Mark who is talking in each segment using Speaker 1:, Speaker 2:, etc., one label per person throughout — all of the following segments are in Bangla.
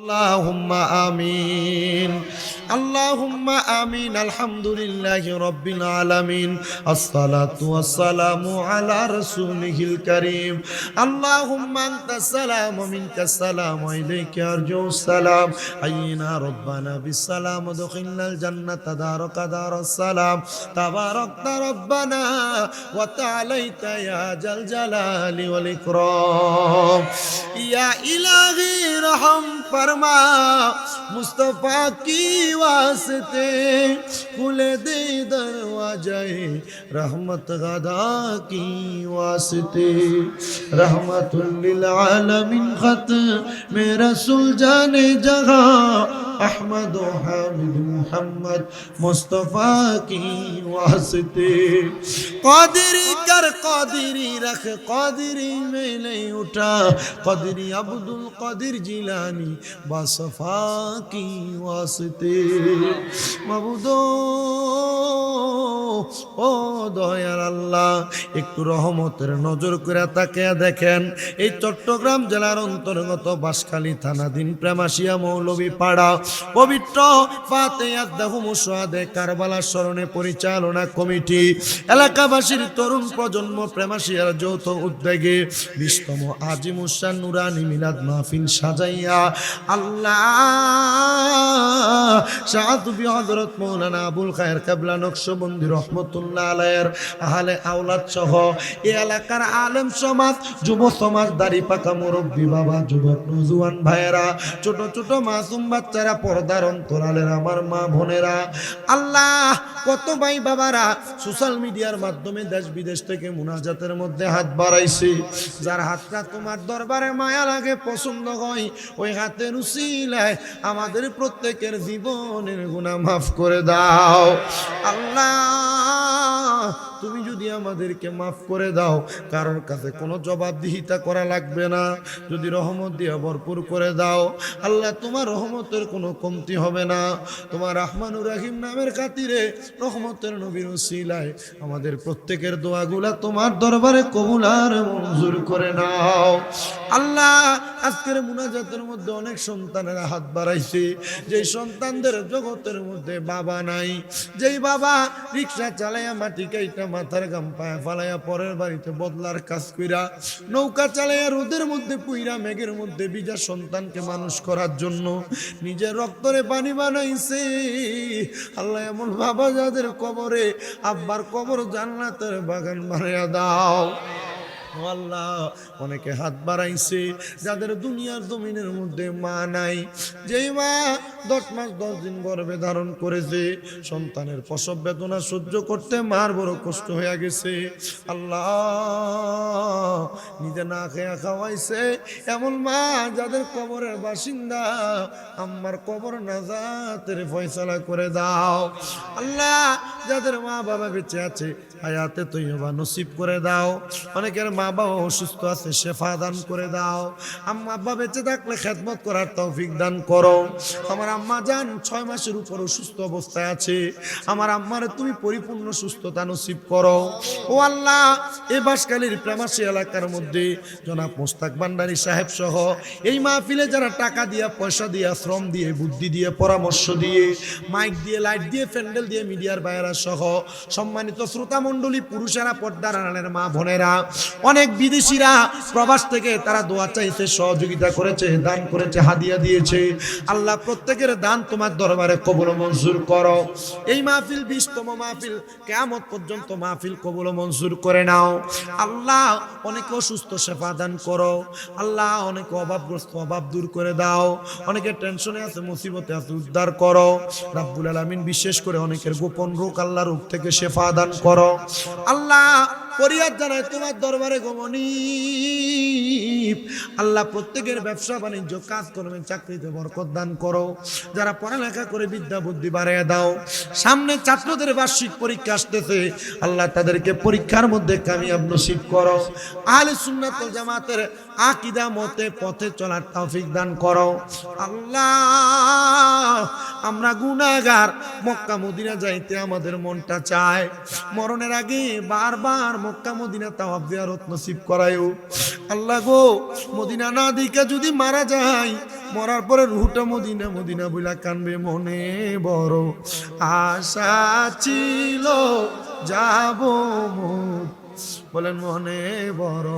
Speaker 1: আল্লাহুম্মা আমিন। আল্লাহুম্মা আমিন, আলহামদুলিল্লাহ রব্বিল আলামিন, আসসালাতু ওয়াসসালামু আলা রাসূলিহিল কারীম। আল্লাহুম্মা আনতাস সালাম ওয়া মিনকাস সালাম ওয়া ইলাইকা আরজুস সালাম। আইনা রব্বানা বিস সালাম দুখিলনাল জান্নাত দারক সালাম তাবারাকতা রব্বানা ওয়া তাআলাইতা ইয়া জাল ওয়াল ইকরাম। ইয়া ইলাহি রহম, ফরমা, মুস্তাফা কি वास्ते खुले दे दरवाजाए रहमत गदा की वास्ते रहमतुल्लिल आलमीन खत मेरा सुलझाने जगह अहमद हामिद मोहम्मद मुस्तफ़ा की वास्ते कादरी कर कादरी रख कादरी में नहीं ওটা কদরি আব্দুল কদির জিলানি বা সফা কি ওয়াসতে। মাবুদ, ও দয়ার আল্লাহ, একটু রহমতের নজর করে তাকে দেখেন, এই চট্টগ্রাম জেলার অন্তর্গত বাসখালী থানা দিন প্রেমাশিয়া মৌলবী পাড়া, পবিত্র পাতে ফাতেয়াদে কারবালা স্মরণে পরিচালনা কমিটি। এলাকাবাসীর তরুণ প্রজন্ম প্রেমাশিয়ার যৌথ উদ্যোগে বিশতম আজিমুসান নুরানি মিলাদ মাহফিল সাজাইয়া আল্লাহ হজরত মৌলানা আবুল খায়ের কাবলা নকশবন্দি রহমতুল্লাহ আলাইয়ের আহলে আওলাদ সহ এই এলাকার আলেম সমাজ, যুব সমাজ, দাড়ি পাকা মুরব্বী বাবা, যুবক নজুয়ান ভাইয়েরা, ছোট ছোট মাসুম বাচ্চারা, পর্দার অন্তরালের আমার মা বোনেরা, আল্লাহ কত ভাই বাবারা সোশ্যাল মিডিয়ার মাধ্যমে দেশ বিদেশ থেকে মুনাজাতের মধ্যে হাত বাড়াইছে, যার হাতটা তোমার দরবারে মায়া লাগে, পছন্দ হয়, ওই হাতের উসিলায় আমাদের প্রত্যেকের জীবনের গুণা মাফ করে দাও। আল্লাহ তুমি যদি আমাদেরকে মাফ করে দাও, কারোর কাছে কোনো জবাবদিহিতা করা লাগবে না। যদি রহমত দিয়ে ভরপুর করে দাও, আল্লাহ তোমার রহমতের কোনো কমতি হবে না। তোমার রহমানুর রাহিম নামের খাতিরে রহমতের নবীর শিলায় আমাদের প্রত্যেকের দোয়াগুলা তোমার দরবারে কবুল আর মঞ্জুর করে নাও। আল্লাহ, আজকের মুনাজাতের মধ্যে অনেক সন্তানেরা হাত বাড়াইছে। যেই সন্তানদের জগতের মধ্যে বাবা নাই, যেই বাবা রিক্সা চালাইয়া মাটি কাইটা মাথার গাম পায়া, ফালাইয়া পরের বাড়িতে বদলার কাজ কইরা নৌকা চালাইয়া রোদের মধ্যে পুইরা মেঘের মধ্যে বিজা সন্তানকে মানুষ করার জন্য নিজের রক্তরে পানি বানাইছে। আল্লাহ এমন বাবা যাদের কবরে, আব্বার কবর জান্নাতের বাগান বানাইয়া দাও। আল্লাহ, অনেকে হাত বাড়াইছে, যাদের দুনিয়ার জমিনের মধ্যে মা নাই। যেই মা দশ মাস, দশ দিন গর্ভে ধারণ করেছে, সন্তানের প্রসব বেদনা সহ্য করতে মার বড় কষ্ট হয়ে গেছে। আল্লাহ, নিজে না খেয়া খাওয়াইছে। এমন মা যাদের কবরের বাসিন্দা আমার কবর নাজাতের ফয়সালা করে দাও। আল্লাহ, যাদের মা বাবা বেঁচে আছে হায়াতে তৈবা নসিব করে দাও। অনেকের মা বাবা অসুস্থ আছে, শেফা দান করে দাও। আম্মা আব্বা বেঁচে থাকলে খেদমত করার তৌফিক দান করো। আমার আম্মা যান, ছয় মাসের উপর অসুস্থ অবস্থায় আছে। আমার আম্মারে তুমি পরিপূর্ণ সুস্থতা নসিব করো। ও আল্লাহ, এ বাসকালীর প্রেমাসী এলাকার মধ্যে জনাব মোস্তাক ভান্ডারী সাহেব সহ এই মাহফিলে যারা টাকা দিয়া, পয়সা দিয়া, শ্রম দিয়ে, বুদ্ধি দিয়ে, পরামর্শ দিয়ে, মাইক দিয়ে, লাইট দিয়ে, প্যান্ডেল দিয়ে মিডিয়ার বাইরা সহ সম্মানিত শ্রোতা মণ্ডলী পুরুষেরা, পর্দার আড়ালের মা বোনেরা, অনেক বিদেশিরা প্রবাস থেকে তারা দোয়া চাইছে, সহযোগিতা করেছে, দান করেছে, হাদিয়া দিয়েছে। আল্লাহ প্রত্যেকের দান তোমার দরবারে কবুল মঞ্জুর করো। এই মাহফিল বিশতম মাহফিল কেমন পর্যন্ত মাহফিল কবুল মঞ্জুর করে নাও। আল্লাহ অনেকে অসুস্থ সেবা দান করো। আল্লাহ অনেকে অভাবগ্রস্ত অভাব দূর করে দাও। অনেকে টেনশনে আছে, মুসিবতে আছে, উদ্ধার করো। রাব্বুল আলামিন বিশেষ করে অনেকের গোপন রোগ আল্লাহ রোগ থেকে শেফা দান করো। আল্লাহ পরিয়াদ জানায় তোমার দরবারে গমনী আল্লাহ প্রত্যেকের ব্যবসা বাণিজ্য, কাজ করবে চাকরিতে বরকত দান করো। যারা পড়ালেখা করে বিদ্যা বুদ্ধি বাড়িয়ে দাও, সামনে ছাত্রদের বার্ষিক পরীক্ষা আসতেছে, আল্লাহ তাদেরকে পরীক্ষার মধ্যে কামিয়াব নসিব করো। আহলে সুন্নাত জামাতের আকিদা, মতে, পথে চলার তৌফিক দান করো। আল্লাহ, আমরা গুনাহগার মক্কা মদিনা যাইতে আমাদের মনটা চায়। মরণের আগে বারবার মক্কা মদিনা তাওয়াব জিয়ারত নসিব করায়ও। আল্লাহ গো, মদিনা না দিকে যদি মারা যায়, মরার পরে রুহুটা মদিনা মদিনা বইলা কানবে মনে বড় আশা ছিল, যাব বলেন মনে বড়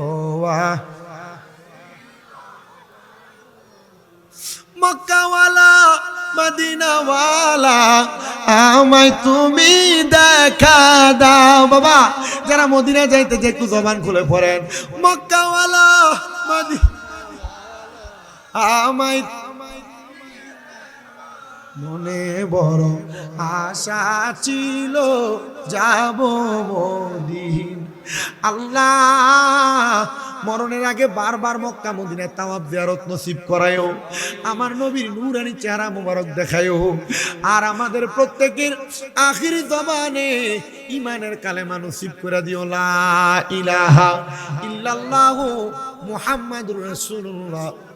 Speaker 1: মক্কাওয়ালা, মদিনাওয়ালা, আমায় তুমি দেখা দাও। বাবা, যারা মদিনা যাইতে যে একটু জবান খুলে পড়েন। মক্কাওয়ালা মনে বড় আশা ছিল, যাব মদিন। আল্লাহ, মরণের আগে বারবার মক্কা মদিনায় তাওয়াব জিয়ারত নসিব করায়ও, আমার নবীর নূরানি চেহারা মোবারক দেখায়ও, আর আমাদের প্রত্যেকের আখির জমানে ইমানের কালেমা নসিব করে দিও, লা ইলাহা ইল্লাল্লাহু মুহাম্মাদুর রাসূলুল্লাহ।